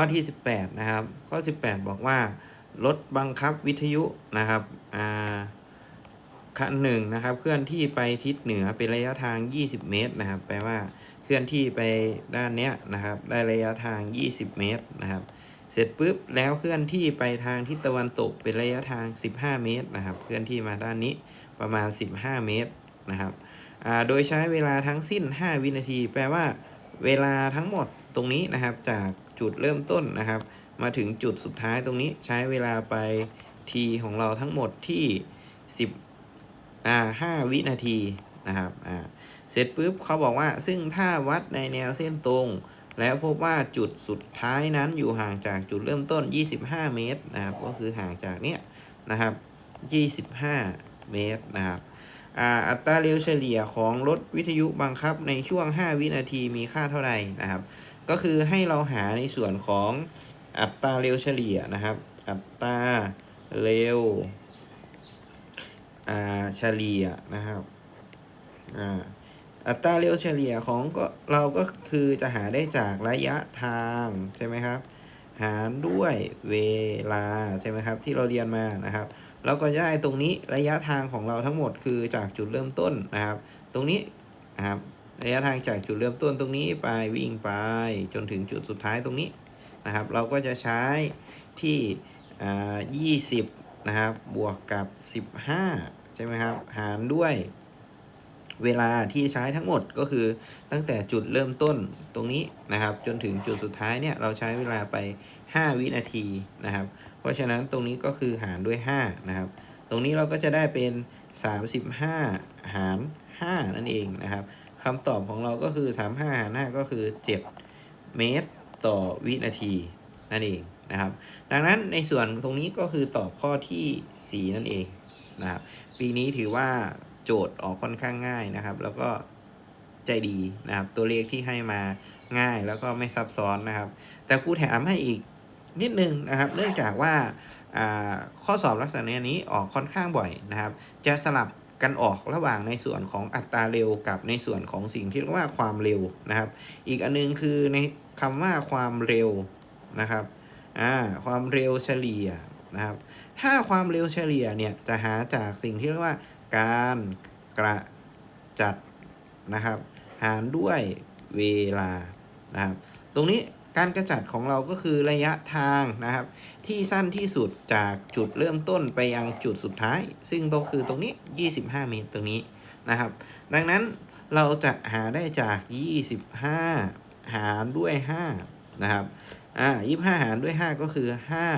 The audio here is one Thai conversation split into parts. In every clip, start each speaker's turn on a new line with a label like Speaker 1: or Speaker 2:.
Speaker 1: ข้อที่ 18 นะครับ ข้อ 18 บอกว่า รถบังคับวิทยุนะครับอ่าคันหนึ่งนะครับ เคลื่อนที่ไปทิศเหนือเป็นระยะทาง 20 เมตรนะครับ แปลว่าเคลื่อนที่ไปด้านเนี้ยนะครับ ได้ระยะทาง 20 เมตรนะครับ เสร็จปุ๊บแล้วเคลื่อนที่ไปทางทิศตะวันตกเป็นระยะทาง 15 เมตรนะครับ เคลื่อนที่มาด้านนี้ประมาณ 15 เมตรนะครับโดยใช้เวลาทั้งสิ้น 5 วินาที แปลว่า เวลาทั้งหมดตรงนี้นะครับจากจุดเริ่มต้นนะครับ มาถึงจุดสุดท้ายตรงนี้ใช้เวลาไปทีของเราทั้งหมดที่ 10อ่า5วินาทีนะครับอ่าเสร็จปุ๊บเขาบอกว่าซึ่งถ้าวัดในแนวเส้นตรง แล้วพบว่าจุดสุดท้ายนั้นอยู่ห่างจากจุดเริ่มต้น 25 เมตรนะครับก็คือห่างจากเนี้ยนะครับ 25 เมตรนะครับ อัตราเร็วเฉลี่ยของรถวิทยุบังคับในช่วง 5 วินาทีมีค่าเท่าไหร่นะครับ ก็คือให้เราหาในส่วนของอัตราเร็วเฉลี่ยนะครับ อัตราเร็วอ่าเฉลี่ยนะครับอัตราเร็วเฉลี่ยของก็เราก็คือจะหาได้จากระยะทางใช่ไหมครับ หารด้วยเวลาใช่ไหมครับที่เราเรียนมานะครับ แล้วก็จะได้ตรงนี้ระยะทางของเราทั้งหมดคือจากจุดเริ่มต้นนะครับ ตรงนี้นะครับระยะทางจากจุดเริ่มต้นตรงนี้ไปวิ่งไปจนถึงจุดสุดท้ายตรงนี้นะครับ เราก็จะใช้ที่อ่า20นะครับบวกกับ 15 ใช่ไหมครับ หารด้วยเวลาที่ใช้ทั้งหมดก็คือตั้งแต่จุดเริ่มต้นตรงนี้นะครับ จนถึงจุดสุดท้ายเนี่ยเราใช้เวลาไป 5 วินาทีนะครับ ราะฉะนั้นตรงนี้ก็คือหารด้วย 5 นะครับ ตรงนี้เราก็จะได้เป็น 35 หาร 5 นั่นเองนะครับคำตอบของเราก็คือ 35 หาร 5 ก็คือ 7 เมตรต่อวินาทีนั่นเองนะครับ ดังนั้นในส่วนตรงนี้ก็คือตอบข้อที่ 4 นั่นเองนะครับ ปีนี้ถือว่าโจทย์ออกค่อนข้างง่ายนะครับ แล้วก็ใจดีนะครับ ตัวเลขที่ให้มาง่ายแล้วก็ไม่ซับซ้อนนะครับ แต่ครูแถมให้อีก นิดนึงนะครับ เนื่องจากว่าข้อสอบลักษณะนี้ออกค่อนข้างบ่อยนะครับ จะสลับกันออกระหว่างในส่วนของอัตราเร็วกับในส่วนของสิ่งที่เรียกว่าความเร็วนะครับ อีกอันนึงคือในคำว่าความเร็วนะครับอ่าความเร็วเฉลี่ยนะครับ ถ้าความเร็วเฉลี่ยเนี่ยจะหาจากสิ่งที่เรียกว่าการกระจัดนะครับ หารด้วยเวลานะครับ ตรงนี้ การกระจัดของเราก็คือระยะทางนะครับ ที่สั้นที่สุดจากจุดเริ่มต้นไปยังจุดสุดท้าย ซึ่งตรงคือตรงนี้ 25 เมตรตรงนี้นะครับ ดังนั้นเราจะหาได้จาก 25 หารด้วย 5 นะครับ อ่า 25 หารด้วย 5 ก็คือ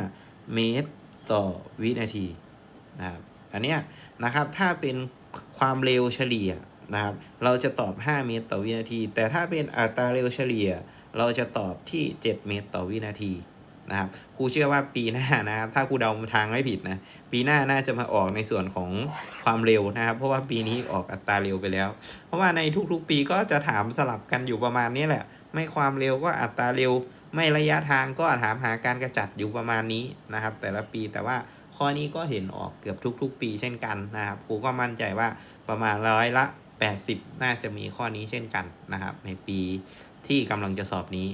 Speaker 1: 5 เมตรต่อวินาทีนะครับอันเนี้ยนะครับถ้าเป็นความเร็วเฉลี่ยนะครับ เราจะตอบ 5 เมตรต่อวินาที แต่ถ้าเป็นอัตราเร็วเฉลี่ย เราจะตอบที่ 7 เมตรต่อวินาทีนะครับครูเชื่อว่าปีหน้านะครับถ้าครูเดาทางไม่ผิดนะปีหน้าน่าจะมาออกในส่วนของความเร็วนะครับ เพราะว่าปีนี้ออกอัตราเร็วไปแล้ว เพราะว่าในทุกๆปีก็จะถามสลับกันอยู่ประมาณนี้แหละ ไม่ความเร็วก็อัตราเร็ว ไม่ระยะทางก็ถามหาการกระจัดอยู่ประมาณนี้นะครับ แต่ละปีแต่ว่าข้อนี้ก็เห็นออกเกือบทุก ๆ ปีเช่นกันนะครับครูก็มั่นใจว่าประมาณร้อยละ 80 น่าจะมีข้อนี้เช่นกันนะครับ ในปีที่กำลังจะสอบนี้